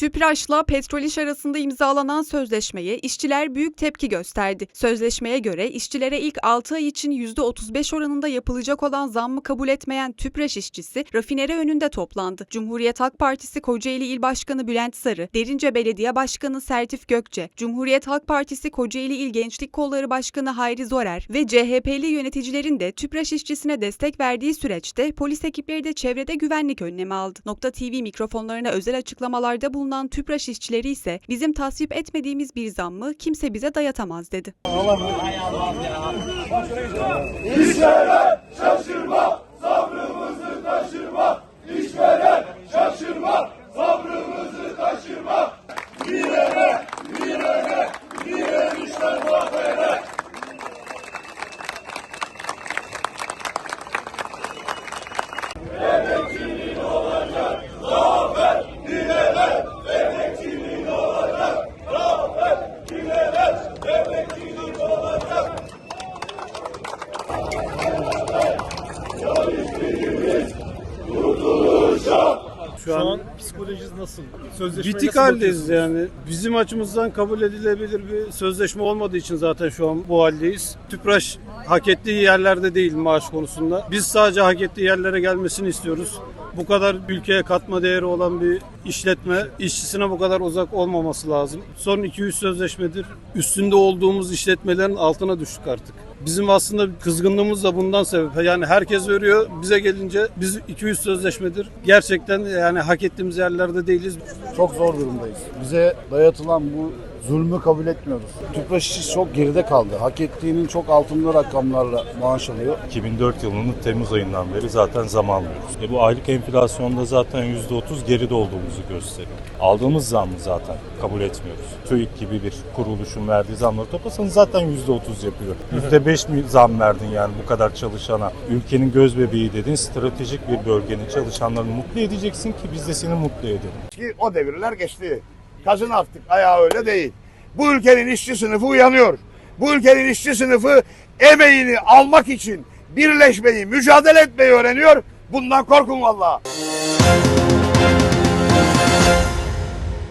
Tüpraş'la Petrol İş arasında imzalanan sözleşmeye işçiler büyük tepki gösterdi. Sözleşmeye göre işçilere ilk 6 ay için %35 oranında yapılacak olan zammı kabul etmeyen Tüpraş işçisi rafineri önünde toplandı. Cumhuriyet Halk Partisi Kocaeli İl Başkanı Bülent Sarı, Derince Belediye Başkanı Sertif Gökçe, Cumhuriyet Halk Partisi Kocaeli İl Gençlik Kolları Başkanı Hayri Zorer ve CHP'li yöneticilerin de Tüpraş işçisine destek verdiği süreçte polis ekipleri de çevrede güvenlik önlemi aldı. Nokta TV mikrofonlarına özel açıklamalarda bulunan Tüpraş işçileri ise bizim tasvip etmediğimiz bir zammı kimse bize dayatamaz dedi. Şu nasıl? Sözleşmeyi Bitik haldeyiz yani. Bizim açımızdan kabul edilebilir bir sözleşme olmadığı için zaten şu an bu haldeyiz. Tüpraş hak ettiği yerlerde değil maaş konusunda. Biz sadece hak ettiği yerlere gelmesini istiyoruz. Bu kadar ülkeye katma değeri olan bir işletme işçisine bu kadar uzak olmaması lazım. Son 200 sözleşmedir üstünde olduğumuz işletmelerin altına düştük artık. Bizim aslında kızgınlığımız da bundan sebep. Yani herkes veriyor. Bize gelince biz 200 sözleşmedir. Gerçekten yani hak ettiğimiz yerlerde değiliz. Çok zor durumdayız. Bize dayatılan bu zulmü kabul etmiyoruz. Tüpraş işi çok geride kaldı. Hak ettiğinin çok altında rakamlarla maaş alıyor. 2004 yılının Temmuz ayından beri zaten zam almıyoruz. E bu aylık enflasyonda zaten %30 geride olduğumuzu gösteriyor. Aldığımız zammı zaten kabul etmiyoruz. TÜİK gibi bir kuruluşun verdiği zamları toplasanız zaten %30 yapıyor. %5 mi zam verdin yani bu kadar çalışana? Ülkenin göz bebeği dedin, stratejik bir bölgenin çalışanlarını mutlu edeceksin ki biz de seni mutlu edelim. ki o devirler geçti. Kazın artık ayağı öyle değil. Bu ülkenin işçi sınıfı uyanıyor. Bu ülkenin işçi sınıfı emeğini almak için birleşmeyi, mücadele etmeyi öğreniyor. Bundan korkun vallahi.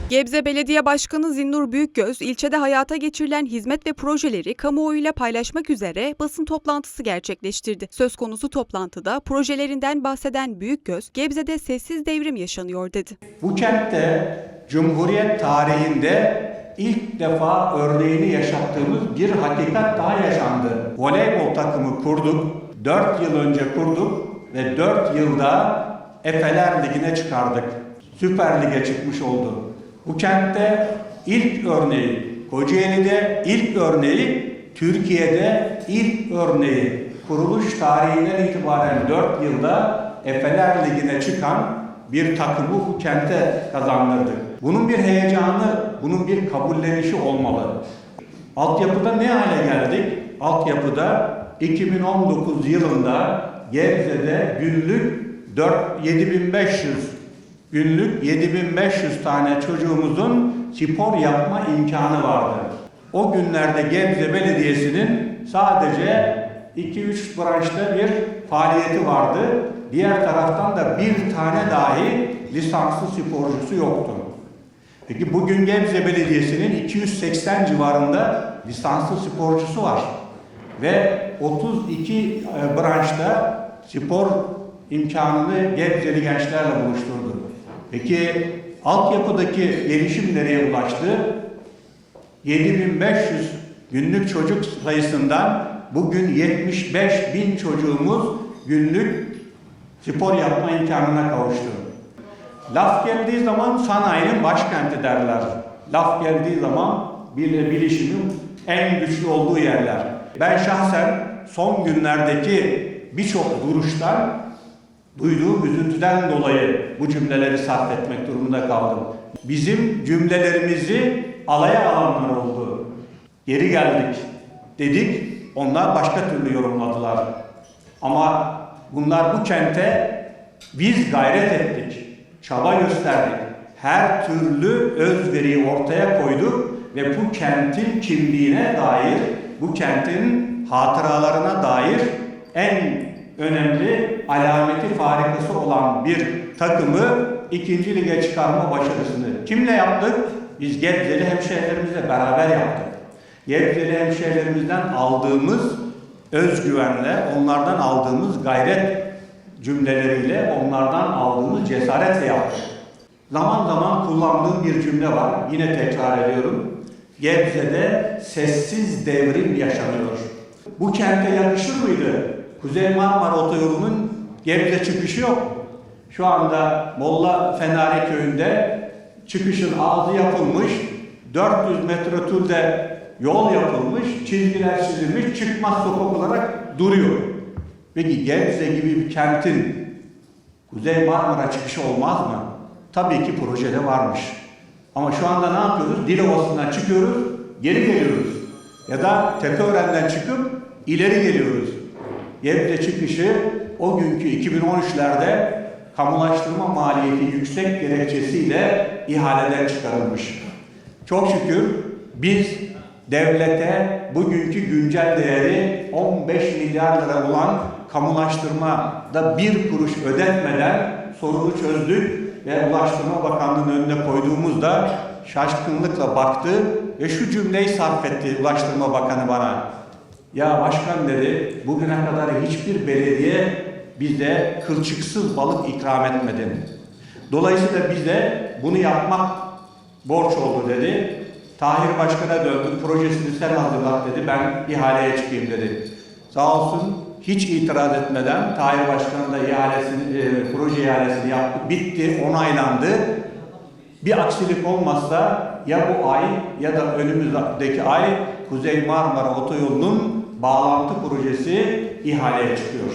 Gebze Belediye Başkanı Zinnur Büyükgöz, ilçede hayata geçirilen hizmet ve projeleri kamuoyuyla paylaşmak üzere basın toplantısı gerçekleştirdi. Söz konusu toplantıda projelerinden bahseden Büyükgöz, Gebze'de sessiz devrim yaşanıyor dedi. Bu kentte Cumhuriyet tarihinde ilk defa örneğini yaşattığımız bir hakikat daha yaşandı. Voleybol takımı kurduk, 4 yıl önce kurduk ve 4 yılda Efeler Ligi'ne çıkardık. Süper Lig'e çıkmış oldu. Bu kentte ilk örneği, Kocaeli'de ilk örneği, Türkiye'de ilk örneği. Kuruluş tarihinden itibaren 4 yılda Efeler Ligi'ne çıkan bir takımı bu kente kazandırdık. Bunun bir heyecanı, bunun bir kabullenişi olmalı. Altyapıda ne hale geldik? Altyapıda 2019 yılında Gebze'de günlük 4 7500 günlük 7500 tane çocuğumuzun spor yapma imkanı vardı. O günlerde Gebze Belediyesi'nin sadece 2-3 branşta bir faaliyeti vardı. Diğer taraftan da bir tane dahi lisanslı sporcusu yoktu. Peki bugün Gebze Belediyesi'nin 280 civarında lisanslı sporcusu var. Ve 32 e, branşta spor imkanını Gebzeli gençlerle buluşturdu. Peki altyapıdaki gelişim nereye ulaştı? 7500 günlük çocuk sayısından bugün 75 bin çocuğumuz günlük spor yapma imkanına kavuştu. Laf geldiği zaman sanayinin başkenti derler. Laf geldiği zaman bilişimin en güçlü olduğu yerler. Ben şahsen son günlerdeki birçok duruştan duyduğum üzüntüden dolayı bu cümleleri sarf etmek durumunda kaldım. Bizim cümlelerimizi alaya alanlar oldu. Geri geldik dedik, onlar başka türlü yorumladılar. Ama bunlar bu kente biz gayret ettik, çaba gösterdik. Her türlü özveriyi ortaya koyduk ve bu kentin kimliğine dair, bu kentin hatıralarına dair en önemli alameti farikası olan bir takımı ikinci lige çıkarma başarısını kimle yaptık? Biz Gebzeli hemşehrilerimizle beraber yaptık. Gebzeli hemşehrilerimizden aldığımız özgüvenle, onlardan aldığımız gayret cümleleriyle, onlardan aldığımız cesaretle yaptık. Zaman zaman kullandığım bir cümle var. Yine tekrar ediyorum. Gebze'de sessiz devrim yaşanıyor. Bu kente yakışır mıydı? Kuzey Marmara Otoyolu'nun Gebze çıkışı yok. Şu anda Molla Fenari Köyü'nde çıkışın ağzı yapılmış, 400 metre türde yol yapılmış, çizgiler çizilmiş, çıkmaz sokak olarak duruyor. Peki Gebze gibi bir kentin Kuzey Marmara çıkışı olmaz mı? Tabii ki projede varmış. Ama şu anda ne yapıyoruz? Dilovası'ndan çıkıyoruz, geri geliyoruz. Ya da Tepeören'den çıkıp ileri geliyoruz. Gebze çıkışı o günkü 2013'lerde kamulaştırma maliyeti yüksek gerekçesiyle ihaleden çıkarılmış. Çok şükür biz devlete bugünkü güncel değeri 15 milyar lira olan kamulaştırmada bir kuruş ödetmeden sorunu çözdük ve Ulaştırma Bakanlığı'nın önüne koyduğumuzda şaşkınlıkla baktı ve şu cümleyi sarf etti Ulaştırma Bakanı bana. Ya başkan dedi, bugüne kadar hiçbir belediye bize kılçıksız balık ikram etmedi. Dolayısıyla bize bunu yapmak borç oldu dedi. Tahir Başkan'a döndüm, projesini sen hazırlat dedi, ben ihaleye çıkayım dedi. Sağ olsun hiç itiraz etmeden Tahir Başkan da ihalesini, e, proje ihalesini yaptı, bitti, onaylandı. Bir aksilik olmazsa ya bu ay ya da önümüzdeki ay Kuzey Marmara Otoyolu'nun bağlantı projesi ihaleye çıkıyor.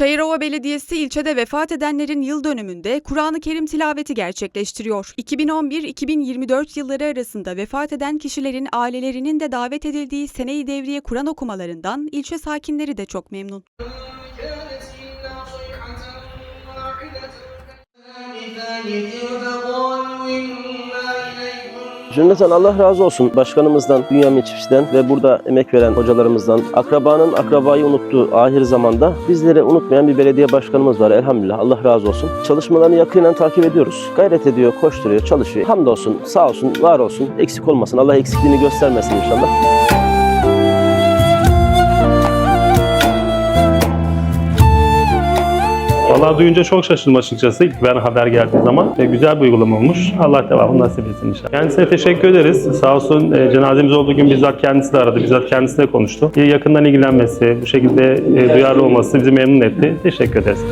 Çayırova Belediyesi ilçede vefat edenlerin yıl dönümünde Kur'an-ı Kerim tilaveti gerçekleştiriyor. 2011-2024 yılları arasında vefat eden kişilerin ailelerinin de davet edildiği Sene-i Devriye Kur'an okumalarından ilçe sakinleri de çok memnun. Cümleten Allah razı olsun başkanımızdan, Bünyamin Çiftçi'den ve burada emek veren hocalarımızdan, akrabanın akrabayı unuttuğu ahir zamanda bizleri unutmayan bir belediye başkanımız var elhamdülillah. Allah razı olsun. Çalışmalarını yakinen takip ediyoruz. Gayret ediyor, koşturuyor, çalışıyor. Hamdolsun, sağ olsun, var olsun, eksik olmasın. Allah eksikliğini göstermesin inşallah. Vallahi duyunca çok şaşırdım açıkçası ilk ben haber geldiği zaman. E, güzel bir uygulama olmuş. Allah devamını nasip etsin inşallah. Kendisine teşekkür ederiz. Sağ olsun e, cenazemiz olduğu gün bizzat kendisi de aradı. Bizzat kendisine konuştu. E, yakından ilgilenmesi, bu şekilde e, duyarlı olması bizi memnun etti. Teşekkür ederiz.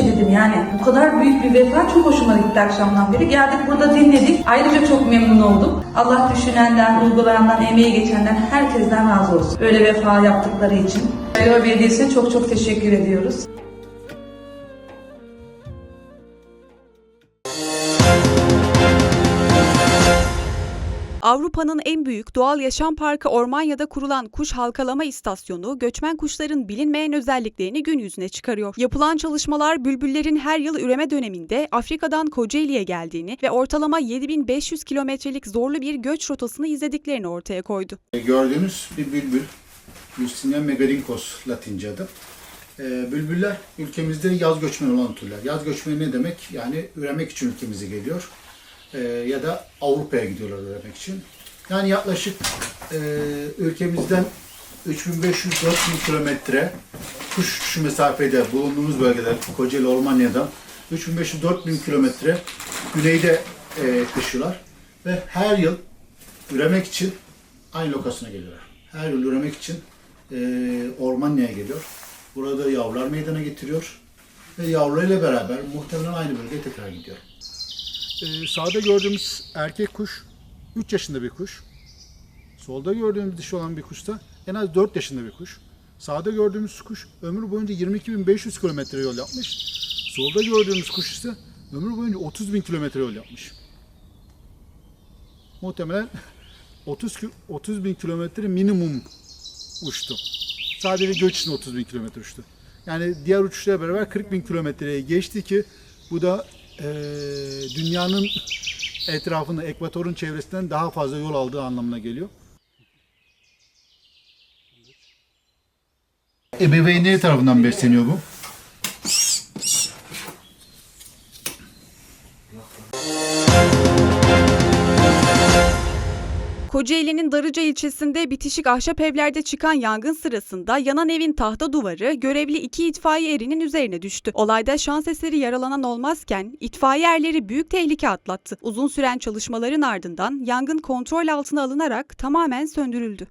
Şey dedim yani. Bu kadar büyük bir vefa çok hoşuma gitti akşamdan beri. Geldik burada dinledik. Ayrıca çok memnun oldum. Allah düşünenden, uygulayandan, emeği geçenden herkesten razı olsun. Böyle vefa yaptıkları için. Bayram Belediyesi'ne çok çok teşekkür ediyoruz. Avrupa'nın en büyük doğal yaşam parkı Ormanya'da kurulan kuş halkalama istasyonu göçmen kuşların bilinmeyen özelliklerini gün yüzüne çıkarıyor. Yapılan çalışmalar bülbüllerin her yıl üreme döneminde Afrika'dan Kocaeli'ye geldiğini ve ortalama 7500 kilometrelik zorlu bir göç rotasını izlediklerini ortaya koydu. Gördüğünüz bir bülbül. Yustinia megarinkos latince adı. Ee, bülbüller ülkemizde yaz göçmeni olan türler. Yaz göçmeni ne demek? Yani üremek için ülkemize geliyor. Ee, ya da Avrupa'ya gidiyorlar üremek için. Yani yaklaşık e, ülkemizden 3500-4000 kilometre kuş şu mesafede bulunduğumuz bölgede Kocaeli Ormanya'dan 3500-4000 kilometre güneyde e, ve her yıl üremek için aynı lokasyona geliyorlar. Her yıl üremek için e, Ormanya'ya geliyor. Burada yavrular meydana getiriyor ve yavrularıyla beraber muhtemelen aynı bölgeye tekrar gidiyor. Ee, sağda gördüğümüz erkek kuş 3 yaşında bir kuş. Solda gördüğümüz dişi olan bir kuş da en az 4 yaşında bir kuş. Sağda gördüğümüz kuş ömrü boyunca 22.500 kilometre yol yapmış. Solda gördüğümüz kuş ise ömrü boyunca 30.000 kilometre yol yapmış. Muhtemelen 30 ki- 30 bin kilometre minimum uçtu. Sadece göç için 30 bin kilometre uçtu. Yani diğer uçuşlarla beraber 40 bin kilometreye geçti ki Bu da e, dünyanın etrafında, ekvatorun çevresinden daha fazla yol aldığı anlamına geliyor. Ebeveynleri tarafından besleniyor bu. Kocaeli'nin Darıca ilçesinde bitişik ahşap evlerde çıkan yangın sırasında yanan evin tahta duvarı görevli iki itfaiye erinin üzerine düştü. Olayda şans eseri yaralanan olmazken itfaiye erleri büyük tehlike atlattı. Uzun süren çalışmaların ardından yangın kontrol altına alınarak tamamen söndürüldü.